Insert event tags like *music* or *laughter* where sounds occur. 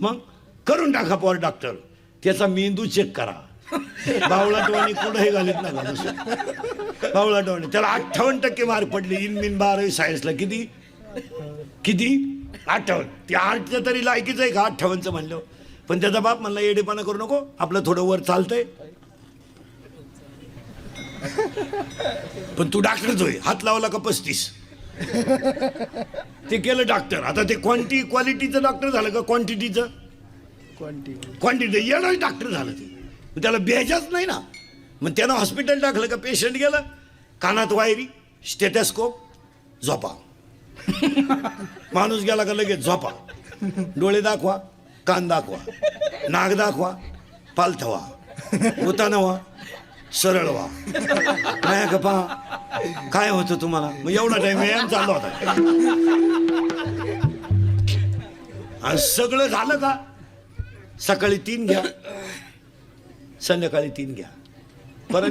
मग करून टाका पॉर डॉक्टर. त्याचा मेंदू चेक करा. बावळाटवाणी कुठंही घालीत नका दुसरं. बावळाटवाणी त्याला अठ्ठावन्न टक्के मार्क पडले. इन मिन बारावी सायन्सला किती? किती? अठ्ठावन्न. ते आठचं तरी लायकीच आहे का? अठ्ठावन्नचं म्हणलं. पण त्याचा बाप म्हणला येडेपणा करू नको. आपलं थोडं वर चालतंय. पण तू डॉक्टरच होय. हात लावला का पस्तीस? *laughs* ते केलं डॉक्टर आता ते क्वांटी क्वालिटीचं डॉक्टर झालं का क्वांटिटीचं क्वांटिटी येणार डॉक्टर झालं ते. त्याला बेजाच नाही ना. मग त्यानं हॉस्पिटल टाकलं का पेशंट गेला? कानात वायरी स्टेटस्कोप झोपा. *laughs* माणूस गेला का लगेच झोपा. डोळे दाखवा कान दाखवा नाक दाखवा पालथवा *laughs* उताना व्हा सरळ व्हा नाही का पहा काय होतं तुम्हाला? मग एवढा टाइम व्यायाम चालू होता. आणि सगळं झालं का? सकाळी तीन घ्या संध्याकाळी तीन घ्या. परत